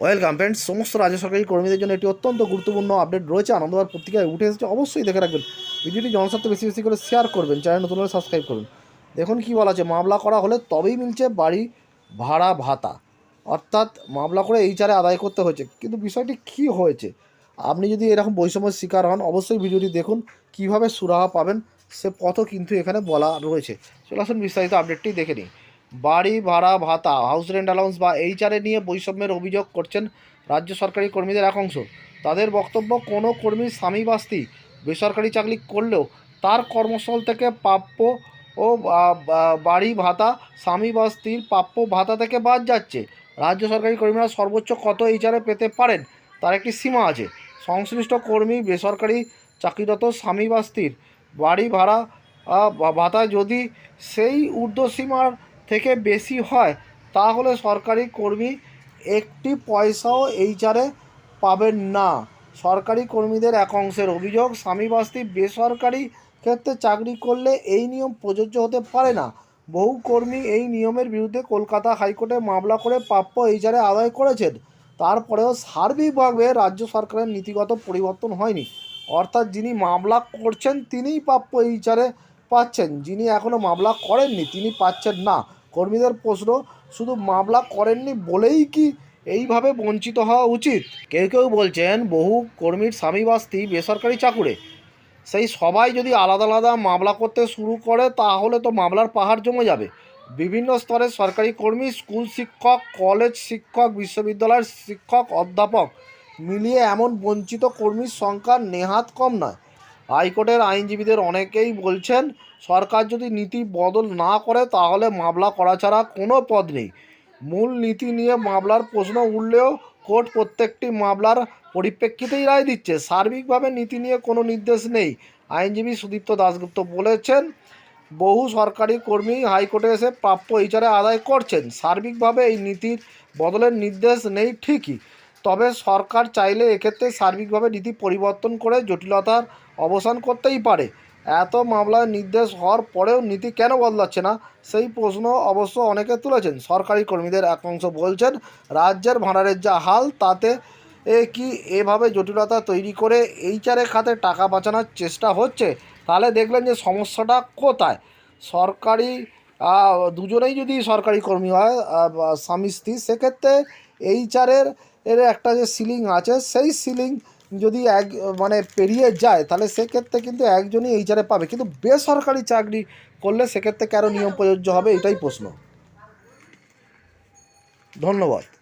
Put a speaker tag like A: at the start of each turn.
A: Welcome friends, সমস্ত রাজ্য সরকারি কর্মীদের জন্য একটি অত্যন্ত গুরুত্বপূর্ণ আপডেট রয়েছে। আনন্দবার পত্রিকায় উঠে এসেছে, অবশ্যই দেখে রাখবেন। ভিডিওটি জনস্বার্থে বেশি বেশি করে শেয়ার করবেন চ্যানেল নতুন হলে সাবস্ক্রাইব করুন। দেখুন কী বলা আছে, মামলা করা হলে তবেই মিলছে বাড়ি ভাড়া ভাতা। অর্থাৎ মামলা করে এই চারে আদায় করতে হয়েছে। কিন্তু বিষয়টি কী হয়েছে? আপনি যদি এরকম বৈষম্যের শিকার হন, অবশ্যই ভিডিওটি দেখুন, কীভাবে সুরাহা পাবেন, সে পথও কিন্তু এখানে বলা রয়েছে। চলে আসুন বিস্তারিত আপডেটটি দেখে নিই। বাড়ি ভাড়া ভাতা হাউস রেন্ট অ্যালাউন্স বা এইচআরএ নিয়ে বৈষম্যের অভিযোগ করছেন রাজ্য সরকারি কর্মীদের এক অংশ। তাদের বক্তব্য, কোনো কর্মীর স্বামী বা স্ত্রী বেসরকারি চাকরি করলেও তার কর্মস্থল থেকে প্রাপ্য ও বাড়ি ভাতা, স্বামী বা স্ত্রীর প্রাপ্য ভাতা থেকে বাদ যাচ্ছে। রাজ্য সরকারি কর্মীরা সর্বোচ্চ কত এইচআরএ পেতে পারেন, তার একটি সীমা আছে। সংশ্লিষ্ট কর্মী, বেসরকারি চাকরিরত স্বামী বা স্ত্রীর বাড়ি ভাড়া ভাতা যদি সেই ঊর্ধ্বসীমার থেকে বেশি হয়, তাহলে সরকারি কর্মী একটি পয়সাও এইচারে পাবেন না। সরকারি কর্মীদের এক অংশের অভিযোগ, স্বামী বা বেসরকারি ক্ষেত্রে চাকরি করলে এই নিয়ম প্রযোজ্য হতে পারে না। বহু কর্মী এই নিয়মের বিরুদ্ধে কলকাতা হাইকোর্টে মামলা করে প্রাপ্য এইচারে আদায় করেছেন। তারপরেও সার্বিকভাবে রাজ্য সরকারের নীতিগত পরিবর্তন হয়নি। অর্থাৎ যিনি মামলা করছেন, তিনিই প্রাপ্য এইচারে পাচ্ছেন। যিনি এখনও মামলা করেননি, তিনি পাচ্ছেন না। কর্মীদের প্রশ্ন শুধু মামলা করেননি বলেই কি এইভাবে বঞ্চিত হওয়া উচিত? কেউ কেউ বলছেন, বহু কর্মীর স্বামী বা স্ত্রী বেসরকারি চাকুরে। সেই সবাই যদি আলাদা আলাদা মামলা করতে শুরু করে, তাহলে তো মামলার পাহাড় জমে যাবে। বিভিন্ন স্তরের সরকারি কর্মী, স্কুল শিক্ষক, কলেজ শিক্ষক, বিশ্ববিদ্যালয়ের শিক্ষক, অধ্যাপক মিলিয়ে এমন বঞ্চিত কর্মীর সংখ্যা নেহাত কম নয়। হাইকোর্টের আইনজীবীদের অনেকেই বলছেন সরকার যদি নীতি বদল না করে, তাহলে মামলা করা ছাড়া কোনো পদ নেই। মূল নীতি নিয়ে মামলার প্রশ্ন উঠলেও কোর্ট প্রত্যেকটি মামলার পরিপ্রেক্ষিতেই রায় দিচ্ছে। সার্বিকভাবে নীতি নিয়ে কোনো নির্দেশ নেই, আইনজীবী সুদীপ্ত দাশগুপ্ত বলেছেন। বহু সরকারি কর্মী হাইকোর্টে এসে প্রাপ্য ইচারে আদায় করছেন। সার্বিকভাবে এই নীতির বদলের নির্দেশ নেই ঠিকই, তবে সরকার চাইলে এক্ষেত্রে সার্বিকভাবে নীতি পরিবর্তন করে জটিলতার অবসান করতেই পারে। এত মামলার নির্দেশ হওয়ার পরেও নীতি কেন বদলাচ্ছে না? সেই প্রশ্ন অবশ্য অনেকে তুলেছেন। সরকারি কর্মীদের এক অংশ বলছেন, রাজ্যের ভাঁড়ারের যা হাল, তাতে এ কি এভাবে জটিলতা তৈরি করে এইচারে খাতে টাকা বাঁচানোর চেষ্টা হচ্ছে? তাহলে দেখলেন যে সমস্যাটা কোথায়? সরকারি দুজনেই যদি সরকারি কর্মী হয় স্বামী স্ত্রী, সেক্ষেত্রে এইচারের এর একটা যে সিলিং আছে, সেই সিলিং যদি এক মানে পেরিয়ে যায়, তাহলে সেক্ষেত্রে কিন্তু একজনই এইচারে পাবে। কিন্তু বেসরকারি চাকরি করলে সেক্ষেত্রে কেন নিয়ম প্রযোজ্য হবে, এটাই প্রশ্ন। ধন্যবাদ।